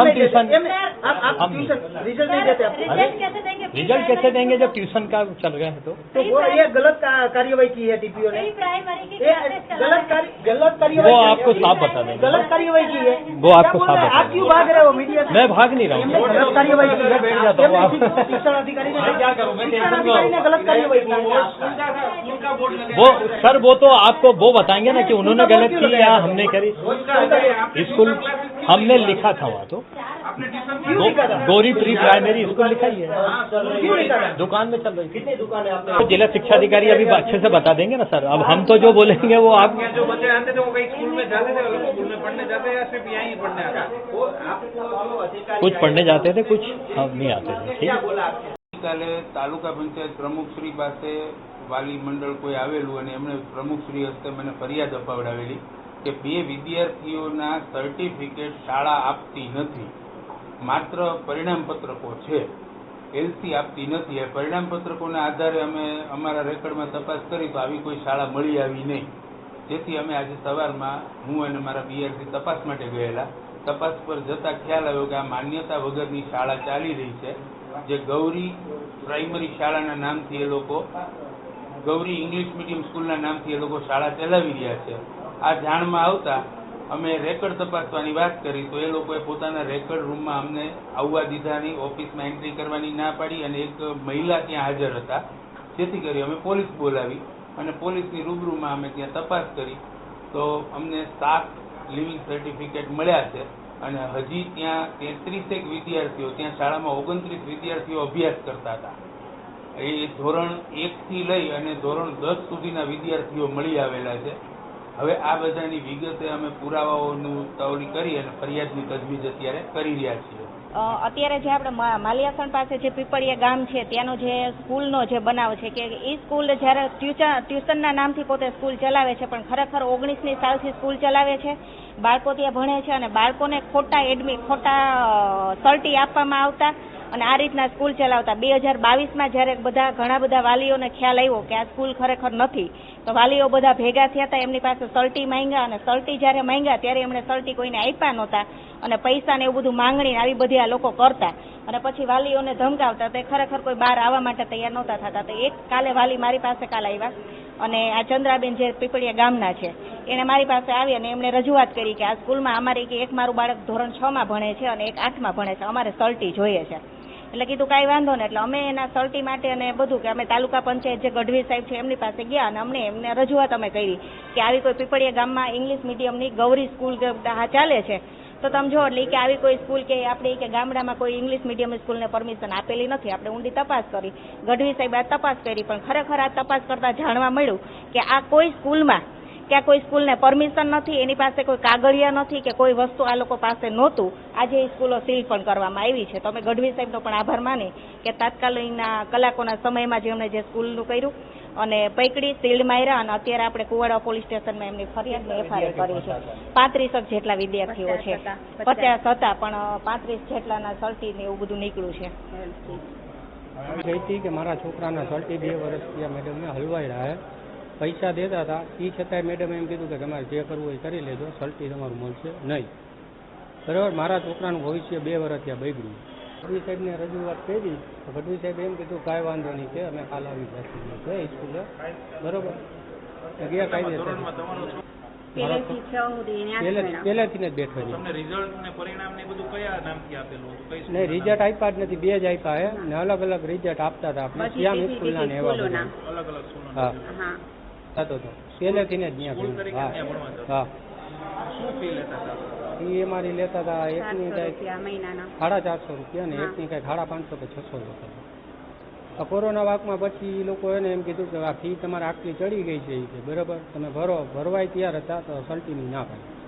हम tuition M- आप आप हम रिज़ल्ट नहीं देते आप। रिज़ल्ट कैसे देंगे? रिज़ल्ट कैसे देंगे जब ट्यूशन का चल रहा है तो? तो वो ये गलत कार्यवाही की है टीपीओ ने। गलत गलत कार्यवाही वो। आपको साफ़ बता दें गलत कार्यवाही की है। वो आपको साफ़ बता आप क्यों भाग रहे हो मीडिया मैं भाग नहीं रहा हूँ। गलत कार्यवाही की है। बैठ जाता हूँ। शिक्षण अधिकारी ने क्या करूँ, मैं। गलत कार्यवाही की वो सर वो तो आपको वो बताएँगे ना कि उन्होंने गलत की या हमने करी। स्कूल हमने लिखा था वहाँ तो? गौरी प्री प्राइमरी स्कूल लिखा ही है क्यों लिखा था? दुकान में चल रही थी कितनी दुकानें आपने तो जिला शिक्षा अधिकारी अभी अच्छे से बता देंगे ना सर अब हम तो जो बोलेंगे वो आप जो बच्चे आते थे वो कहीं स्कूल में जाते थे अलग स्कूल में पढ़ने जाते या सिर्फ यहाँ ही पढ़ने आते वो आपको जो अधिकारी कुछ पढ़ने जाते थे कुछ हम नहीं आते थे ठीक क्या है बोला आपने ગઈકાલે તાલુકા પંચાયત પ્રમુખશ્રી પાસે વાલી મંડળ કોઈ આવેલું અને એમણે પ્રમુખશ્રી હસ્તે મને ફરિયાદ અપાવડાવેલી કે બે વિદ્યાર્થીઓના સર્ટિફિકેટ શાળા આપતી નથી. માત્ર પરિણામ પત્રકો છે. એલસી આપતી નથી. એ પરિણામ પત્રકોના આધારે અમે અમારા રેકર્ડમાં તપાસ કરી તો આવી કોઈ શાળા મળી આવી નહીં. જેથી અમે આજે સવારમાં હું અને મારા બીઆરસી તપાસ માટે ગયેલા. તપાસ પર જતા ખ્યાલ આવ્યો કે આ માન્યતા વગરની શાળા ચાલી રહી છે. જે ગૌરી પ્રાઇમરી શાળાના નામથી એ લોકો, ગૌરી ઇંગ્લિશ મીડિયમ સ્કૂલના નામથી એ લોકો શાળા ચલાવી રહ્યા છે. આ જાણમાં આવતા અમે રેકર્ડ તપાસવાની વાત કરી, તો એ લોકોએ પોતાના રેકર્ડ રૂમમાં અમને આવવા દીધાની, ઓફિસમાં એન્ટ્રી કરવાની ના પાડી અને એક મહિલા ત્યાં હાજર હતા. જેથી કરી અમે પોલીસ બોલાવી અને પોલીસની રૂબરૂમાં અમે ત્યાં તપાસ કરી. તો અમને સાત લિવિંગ સર્ટિફિકેટ મળ્યા છે અને હજી ત્યાં તેત્રીસેક વિદ્યાર્થીઓ, ત્યાં શાળામાં ઓગણત્રીસ વિદ્યાર્થીઓ અભ્યાસ કરતા હતા. એ ધોરણ એકથી લઈ અને ધોરણ દસ સુધીના વિદ્યાર્થીઓ મળી આવેલા છે. હવે આ બધાની વિગતે અમે પુરાવાઓનું તવલી કરી અને ફરિયાદની તજવીજ અત્યારે કરી રહ્યા છીએ. અત્યારે જે આપણે માલિયાસણ પાસે જે પીપળિયા ગામ છે, ત્યાંનો જે સ્કૂલનો જે બનાવ છે કે એ સ્કૂલ જ્યારે ટ્યુશન ટ્યુશનના નામથી પોતે સ્કૂલ ચલાવે છે, પણ ખરેખર ઓગણીસની સાલથી સ્કૂલ ચલાવે છે બાળકો ત્યાં ભણે છે અને બાળકોને ખોટા એડમિટ ખોટા સર્ટી આપવામાં આવતા અને આ રીતના સ્કૂલ ચલાવતા. બે હજાર બાવીસમાં જ્યારે બધા ઘણા બધા વાલીઓને ખ્યાલ આવ્યો કે આ સ્કૂલ ખરેખર નથી તો વાલીઓ બધા ભેગા થયા હતા, એમની પાસે સર્ટી માંગ્યા અને સર્ટી જ્યારે માંગ્યા ત્યારે એમણે સર્ટી કોઈને આપ્યા નહોતા અને પૈસા ને એવું બધું માંગણી આવી બધી આ લોકો કરતા. અને પછી વાલીઓને ધમકાવતા તે ખરેખર કોઈ બહાર આવવા માટે તૈયાર નહોતા થતા. તો એક કાલે વાલી મારી પાસે કાલે આવ્યા અને આ ચંદ્રાબેન જે પીપળિયા ગામના છે, એને મારી પાસે આવી અને એમણે રજૂઆત કરી કે આ સ્કૂલમાં અમારી એક મારું બાળક ધોરણ છ માં ભણે છે અને એક આઠમાં ભણે છે, અમારે સર્ટી જોઈએ છે. એટલે કીધું કાંઈ વાંધો નહીં. એટલે અમે એના સર્ટી માટે અને બધું કે અમે તાલુકા પંચાયત જે ગઢવી સાહેબ છે એમની પાસે ગયા અને અમને એમને રજૂઆત અમે કરી કે આવી કોઈ પીપળિયા ગામમાં ઇંગ્લિશ મીડિયમની ગૌરી સ્કૂલ ચાલે છે, તો તમે જો એટલે કે આવી કોઈ સ્કૂલ કે આપણે કે ગામડામાં કોઈ ઇંગ્લિશ મીડિયમ સ્કૂલને પરમિશન આપેલી નથી. આપણે ઊંડી તપાસ કરી. ગઢવી સાહેબ આ તપાસ કરી પણ ખરેખર આ તપાસ કરતા જાણવા મળ્યું કે આ કોઈ સ્કૂલમાં કે આ કોઈ સ્કૂલને પરમિશન નથી એની પાસે કોઈ કાગળિયા નથી કે કોઈ વસ્તુ આ લોકો પાસે નહોતું આજે એ સ્કૂલો સીલ પણ કરવામાં આવી છે. તો અમે ગઢવી સાહેબનો પણ આભાર માની કે તાત્કાલિકના કલાકોના સમયમાં જે અમને જે સ્કૂલનું કર્યું અને પૈકડી સીલ્ડ માર્યા અને અત્યારે આપણે કુવાડા પોલીસ સ્ટેશનમાં એમની ફરિયાદની એફઆઈઆર કરી છે. પાંત્રીસક જેટલા વિદ્યાર્થીઓ છે. પચાસ હતા પણ પાંત્રીસ જેટલાના સર્ટી ને એવું બધું નીકળ્યું છે. કે મારા છોકરાના સર્ટી બે વર્ષ થયા મેડમને હલવાઈ હે પૈસા દેતા હતા એ છતાંય મેડમ એમ કીધું કે તમારે જે કરવું હોય એ કરી લેજો સર્ટી તમારું મળશે નહીં. બરાબર? મારા છોકરાનું ભવિષ્ય બે વર્ષ ત્યાં બગડ્યું. ગઢવી સાહેબને રજૂઆત કરી તો ગઢવી સાહેબ એમ કીધું કાંઈ વાંધો નહીં છે અમે કાલ આવી જશું. છે સ્કૂલે બરોબર? ગયા કાયદે પહેલેથી જ બેઠો તમને રિઝલ્ટ ને પરિણામ ને બધું કયા નામથી આપેલું હતું? નહીં રિઝલ્ટ આપ્યા જ નથી બે જ આપ્યા હે ને અલગ અલગ રિઝલ્ટ આપતા હતા આપણે. શ્યામ સ્કૂલના ને એવા. અલગ હા. થતો હતો. પહેલેથી ને જ હા. એ અમારી લેતા હતા? એકની કાંઈક સાડા ચારસો રૂપિયા ને. એકની કાંઈક સાડા પાંચસો કે છસો રૂપિયા. આ કોરોના વાકમાં પછી એ લોકો એને એમ કીધું કે આ ફી તમારે આટલી ચડી ગઈ છે એ બરાબર. તમે ભરો ભરવાય તૈયાર હતા તો સલ્ટીની ના પાડી.